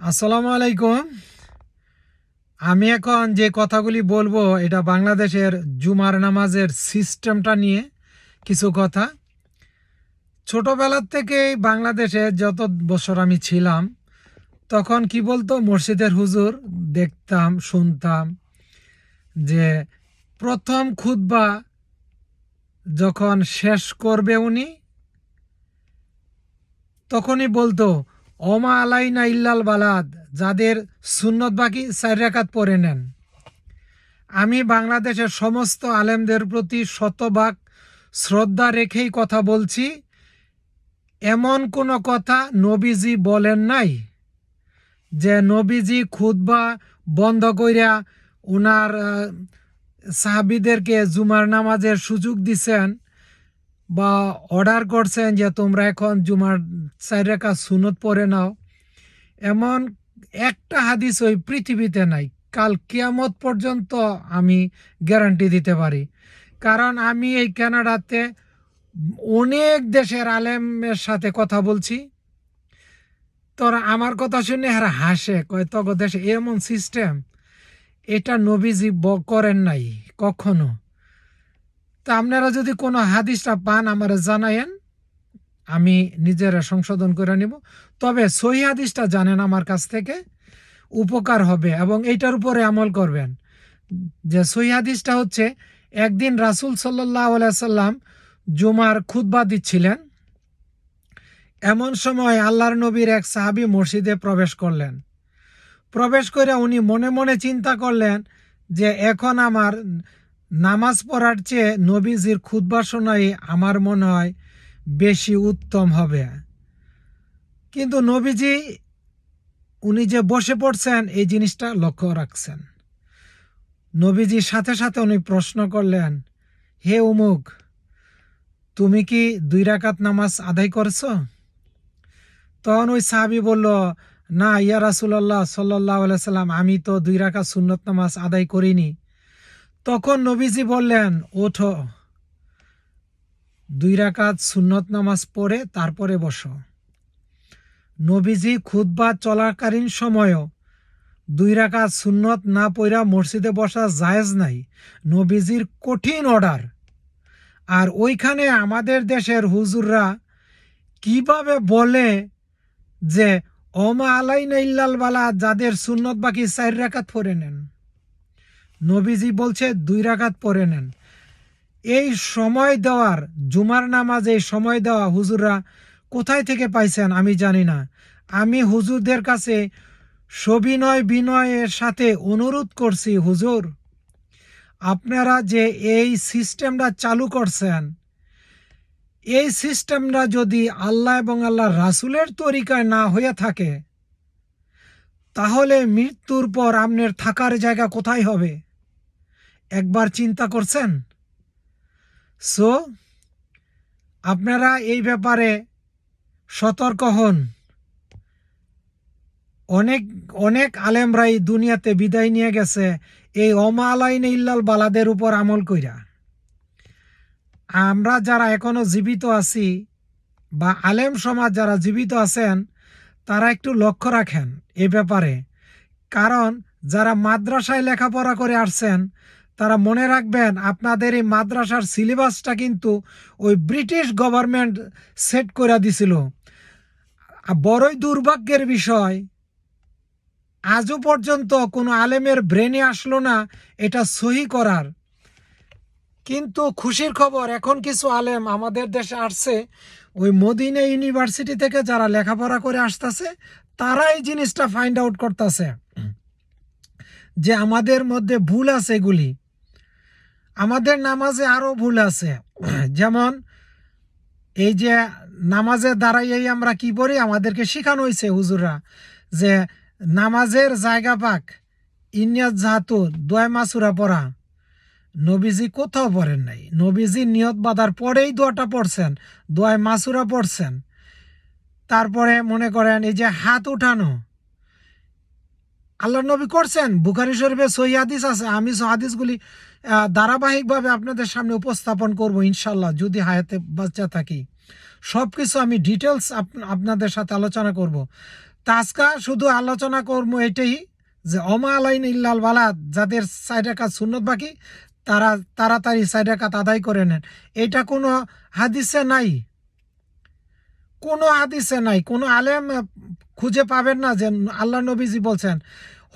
আসসালামু আলাইকুম। আমি এখন যে কথাগুলি বলব, এটা বাংলাদেশের জুমার নামাজের সিস্টেমটা নিয়ে কিছু কথা। ছোটবেলার থেকেই বাংলাদেশে যত বছর আমি ছিলাম, তখন কি বলতো, মসজিদের হুজুর দেখতাম, শুনতাম যে প্রথম খুতবা যখন শেষ করবে উনি, তখনই বলতো ওমা আলাইনা ইল্লাল বালাদ, যাদের সুন্নত বাকি রেখাত পড়ে নেন। আমি বাংলাদেশের সমস্ত আলেমদের প্রতি শতভাগ শ্রদ্ধা রেখেই কথা বলছি। এমন কোনো কথা নবীজি বলেন নাই যে নবীজি খুতবা বন্ধ কইরা ওনার সাহাবিদেরকে জুমার নামাজের সুযোগ দিছেন। বা অর্ডার করছেন যে তোমরা এখন জুমার চার রেখা সুনত পরে নাও। এমন একটা হাদিস ওই পৃথিবীতে নাই। কাল কিয়ামত পর্যন্ত আমি গ্যারান্টি দিতে পারি। কারণ আমি এই কানাডাতে অনেক দেশের আলেমের সাথে কথা বলছি। তোরা আমার কথা শুনে এরা হাসে, কয়, তগ দেশে এমন সিস্টেম এটা নবীজি ব- করেন নাই, কখনো। তা আপনারা যদি কোনো হাদিসটা পান, আমার জানায়েন। আমি নিজেরা সংশোধন করে নিব। তবে সহি হাদিসটা জানেন আমার কাছ থেকে, উপকার হবে এবং এইটার উপরে আমল করবেন। যে সহি হাদিসটা হচ্ছে, একদিন রাসুল সাল্লাহ সাল্লাম জুমার খুতবা দিচ্ছিলেন। এমন সময় আল্লাহর নবীর এক সাহাবি মসজিদে প্রবেশ করলেন। প্রবেশ করে উনি মনে মনে চিন্তা করলেন যে এখন আমার নামাজ পড়ার চেয়ে নবীজির শোনাই আমার মনে হয় বেশি উত্তম হবে। কিন্তু নবীজি, উনি যে বসে পড়ছেন, এই জিনিসটা লক্ষ্য রাখছেন। নবীজির সাথে সাথে উনি প্রশ্ন করলেন, হে উমুক তুমি কি দুই রাকাত নামাজ আদায় করছ? তখন ওই সাহাবি বলল, না, ইয়া রাসুল্লাহ সাল্লাহ সাল্লাম আমি তো দুই রাকাত সুন্নত নামাজ আদায় করিনি। তখন নবীজি বললেন, ওঠো। দুই রাকাত সুন্নত নামাজ পড়ে তারপরে বসো। নবীজি খুতবা চলাকালীন সময়ও দুই রাকাত সুন্নত না পইরা মসজিদে বসা জায়েজ নাই, নবীজির কঠিন অর্ডার। আর ওইখানে আমাদের দেশের হুজুররা কীভাবে বলে যে, ওমা আলাইনা ইল্লাল বালা, যাদের সুন্নত বাকি চার রাকাত পড়ে নেন? নবীজি বলছে, দুই রাকাত পরে নেন। এই সময় দেওয়ার, জুমার নামাজ এই সময় দেওয়া হুজুররা কোথায় থেকে পাইছেন আমি জানি না। আমি হুজুরদের কাছে সবিনয় বিনয়ের সাথে অনুরোধ করছি, হুজুর, আপনারা যে এই সিস্টেমটা চালু করছেন, এই সিস্টেমটা যদি আল্লাহ এবং আল্লাহ রাসুলের তরিকায় না হয়ে থাকে, তাহলে মৃত্যুর পর আপনার থাকার জায়গা কোথায় হবে? একবার চিন্তা করছেন? সো আপনারা এই ব্যাপারে সতর্ক হন। অনেক অনেক আলেমরাই দুনিয়াতে বিদায় নিয়ে গেছে এই অমা আলাইনে ইল্লাল বালাদের উপর আমল কইরা। আমরা যারা এখনও জীবিত আছি বা আলেম সমাজ যারা জীবিত আছেন, তারা একটু লক্ষ্য রাখেন এ ব্যাপারে। কারণ যারা মাদ্রাসায় লেখাপড়া করে আসছেন তারা মনে রাখবেন, আপনাদের এই মাদ্রাসার সিলেবাসটা কিন্তু ওই ব্রিটিশ গভর্নমেন্ট সেট করে দিছিল। বড়ই দুর্ভাগ্যের বিষয়, আজও পর্যন্ত কোনো আলেমের ব্রেনে আসলো না এটা সহি করার। কিন্তু খুশির খবর, এখন কিছু আলেম আমাদের দেশে আসছে, ওই মদিনা ইউনিভার্সিটি থেকে যারা লেখাপড়া করে আসতেছে তারা এই জিনিসটা ফাইন্ড আউট করতেছে। যে আমাদের মধ্যে ভুল আছে এগুলি। আমাদের নামাজে আরও ভুল আছে। যেমন, এই যে নামাজে দাঁড়াইয়েই আমরা কি করি? আমাদেরকে শেখানো হয়েছে হুজুরা যে নামাজের জায়গা পাক, ইনিয়াত জাহাতু দোয় মাসুরা পড়া। নবীজি কোথাও পড়েন নাই। নবীজি নিয়ত বাঁধার পরেই দোয়াটা পড়ছেন, দোয়ায় মাসুরা পড়ছেন। তারপরে মনে করেন এই যে হাত উঠানো আল্লাহ নবী করছেন। বুখারি শরীফে সহি হাদিস আছে। আমি সহি হাদিসগুলি আহ, ধারাবাহিকভাবে আপনাদের সামনে উপস্থাপন করব ইনশাল্লাহ যদি হায়াতে বাচ্চা থাকি। সব কিছু আমি ডিটেলস আপনাদের সাথে আলোচনা করব। তাজকা শুধু আলোচনা করব এটাই যে অমা আলাইন ইল্লাল বালাদ যাদের সাইড কাজ সুন্নত বাকি তারা তাড়াতাড়ি সাইড কাত আদায় করে নেন। এটা কোনো হাদিসে নাই। কোনো হাদিসে নাই, কোনো আলেম খুঁজে পাবেন না যে আল্লাহ নবীজি বলছেন।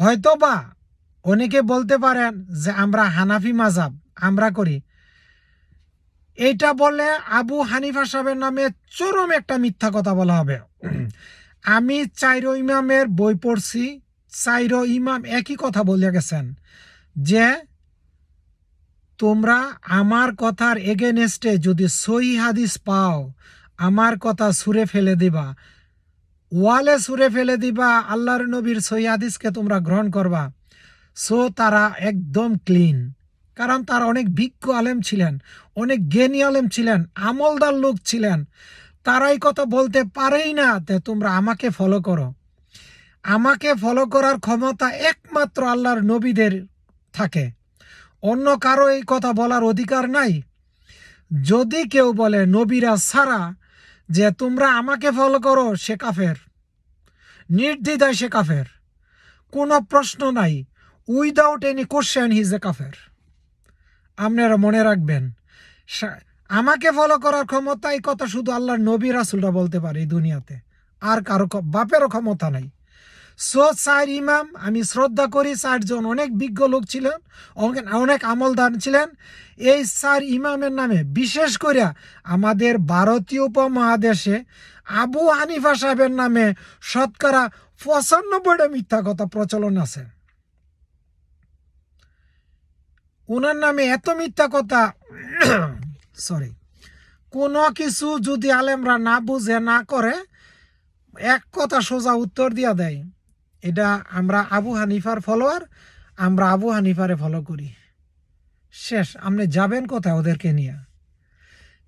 হয়তো বা অনেকে বলতে পারেন যে আমরা হানাফি মাজাব আমরা করি। এইটা বলে আবু হানিফা সাহেবের নামে চরম একটা মিথ্যা কথা বলা হবে। আমি চাইরো ইমামের বই পড়ছি, চাইরো ইমাম একই কথা বলে গেছেন যে, তোমরা আমার কথার এগেনেস্টে যদি সহি হাদিস পাও আমার কথা সুরে ফেলে দিবা। ওয়ালে সুরে ফেলে দিবা, আল্লাহর নবীর সহি হাদিসকে তোমরা গ্রহণ করবা। সো তারা একদম ক্লিন। কারণ তার অনেক বিজ্ঞ আলেম ছিলেন, অনেক জ্ঞানী আলেম ছিলেন, আমলদার লোক ছিলেন। তারাই কথা বলতে পারেই না তে তোমরা আমাকে ফলো করো। আমাকে ফলো করার ক্ষমতা একমাত্র আল্লাহর নবীদের থাকে। অন্য কারও এই কথা বলার অধিকার নাই। যদি কেউ বলে, নবীরা ছাড়া যে তোমরা আমাকে ফলো করো, সে কাফের। নির্দ্বিধায় সে কাফের। কোনো প্রশ্ন নাই। Without any question he's a কাফের। আপনারা মনে রাখবেন আমাকে ফলো করার ক্ষমতা এই কথা শুধু আল্লাহর নবী রাসুলরা বলতে পারে এই দুনিয়াতে। আর কারও বাপেরও ক্ষমতা নাই। সো স্যার ইমাম, আমি শ্রদ্ধা করি চারজন অনেক বিজ্ঞ লোক ছিলেন, অনেক আমলদার ছিলেন। এই স্যার ইমামের নামে বিশেষ করে আমাদের ভারতীয় উপমহাদেশে আবু হানিফা সাহেবের নামে শতকরা পঁচানব্বইটা মিথ্যা কথা প্রচলন আছে। ওনার নামে এত মিথ্যা কথা সরি কোনো কিছু যদি আলেমরা না বুঝে, না করে, এক কথা সোজা উত্তর দিয়া দেয়। এটা আমরা আবু হানিফার ফলোয়ার, আমরা আবু হানিফারে ফলো করি। শেষ, আপনি যাবেন কোথায় ওদেরকে নিয়ে?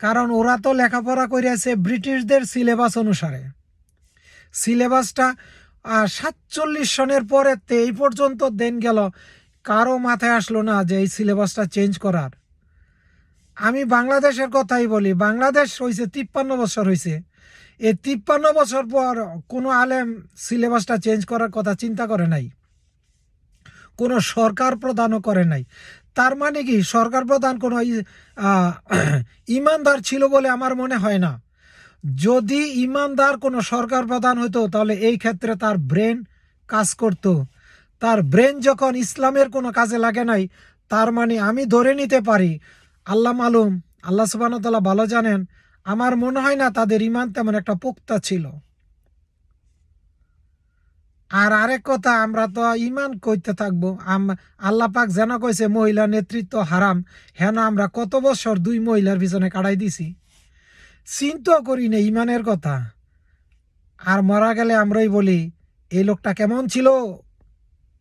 কারণ ওরা তো লেখাপড়া করিয়াছে ব্রিটিশদের সিলেবাস অনুসারে। সিলেবাসটা সাতচল্লিশ সনের পরে এই পর্যন্ত দেন গেল, কারও মাথায় আসলো না যে এই সিলেবাসটা চেঞ্জ করার। আমি বাংলাদেশের কথাই বলি, বাংলাদেশ হয়েছে তিপ্পান্ন বছর হয়েছে এই তিপ্পান্ন বছর পর কোনো আলেম সিলেবাসটা চেঞ্জ করার কথা চিন্তা করে নাই। কোনো সরকার প্রদানও করে নাই। তার মানে কি, সরকার প্রধান কোনো ইমানদার ছিল বলে আমার মনে হয় না। যদি ইমানদার কোনো সরকার প্রধান হতো, তাহলে এই ক্ষেত্রে তার ব্রেন কাজ করতো। তার ব্রেন যখন ইসলামের কোনো কাজে লাগে নাই, তার মানে আমি ধরে নিতে পারি, আল্লাহ মালুম, আল্লাহ সুবাহতাল্লাহ ভালো জানেন আমার মনে হয় না তাদের ইমান তেমন একটা পোক্তা ছিল। আর আরেক কথা, আমরা তো ইমান কইতে থাকব। আল্লাহ পাক যেন কইছে মহিলা নেতৃত্ব হারাম। হেন আমরা কত বছর দুই মহিলার পিছনে কাটাই দিছি? চিন্তাও করি না ইমানের কথা। আর মরা গেলে আমরাই বলি, এই লোকটা কেমন ছিল?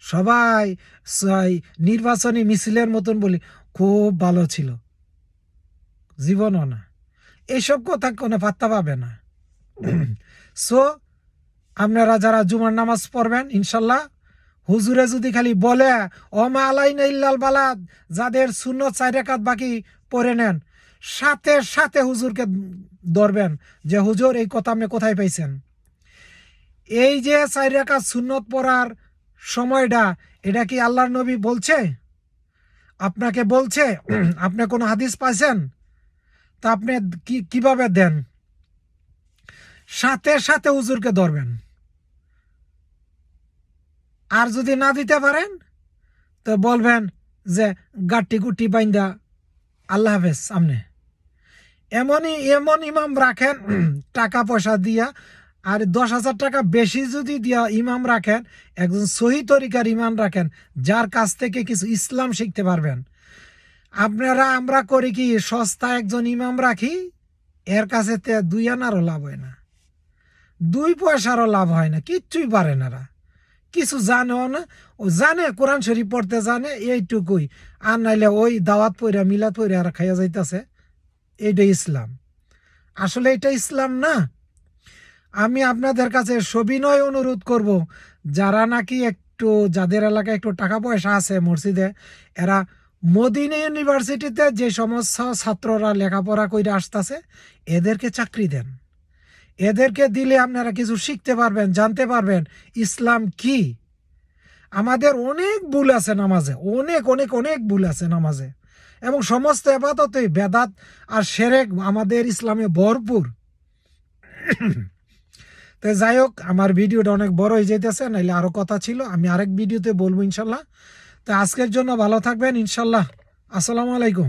সবাই নির্বাচনী মিছিলের মতন বলি, খুব ভালো ছিল। জীবনও না। এইসব কথা কোনো পাত্তা পাবে না। সো আপনারা যারা জুমার নামাজ পড়বেন, ইনশাল্লাহ, হুজুরে যদি খালি বলে অমা আলাইনা ইল্লাল বালাদ, যাদের শূন্য চার রেখাত বাকি, পড়ে নেন। সাথে সাথে হুজুরকে ধরবেন যে, হুজুর, এই কথা আপনি কোথায় পাইছেন? এই যে চার রেখাত সুন্নত পড়ার সময়টা, এটা কি আল্লাহর নবী বলছে? আপনাকে বলছে, আপনি কোনো হাদিস পাইছেন? তা আপনি কীভাবে দেন? সাথে সাথে হুজুরকে ধরবেন। আর যদি না দিতে পারেন, তো বলবেন যে গাটি গুটি বাইন্দা, আল্লাহ হাফেজ, সামনে। এমনই, এমন ইমাম রাখেন, টাকা পয়সা দিয়া, আর দশ হাজার টাকা বেশি যদি দিয়া ইমাম রাখেন, একজন সহি তরিকার ইমাম রাখেন, যার কাছ থেকে কিছু ইসলাম শিখতে পারবেন। আপনারা, আমরা করি কি, সস্তা একজন ইমাম রাখি, এর কাছে দুই আনারও লাভ হয় না। দুই পয়সারও লাভ হয় না, কিচ্ছুই পারে না। কিছু জানেও না, ও জানে, কোরআন শরীফ পড়তে জানে, এইটুকুই। আর নাইলে ওই দাওয়াত পইরা, মিলাদ পইরা আর খাইয়া যাইতাছে এইটা ইসলাম। আসলে এটা ইসলাম না। আমি আপনাদের কাছে সবিনয় অনুরোধ করব, যারা নাকি একটু, যাদের এলাকায় একটু টাকা পয়সা আছে মসজিদে, এরা মদিনা ইউনিভার্সিটিতে যে সমস্ত ছাত্ররা লেখাপড়া করে আসতেছে, এদেরকে চাকরি দেন। এদেরকে দিলে আপনারা কিছু শিখতে পারবেন, জানতে পারবেন, ইসলাম কি? আমাদের অনেক ভুল আছে নামাজে, অনেক অনেক অনেক ভুল আছে নামাজে। এবং সমস্ত এবাদতেই বেদাত আর সেরেক আমাদের ইসলামে ভরপুর। তো যাই হোক, আমার ভিডিওটা অনেক বড় হয়ে যেতেছে নাহলে আরও কথা ছিল, আমি আরেক ভিডিওতে বলব ইনশাল্লাহ। তো আজকের জন্য ভালো থাকবেন ইনশাল্লাহ। আসসালামু আলাইকুম।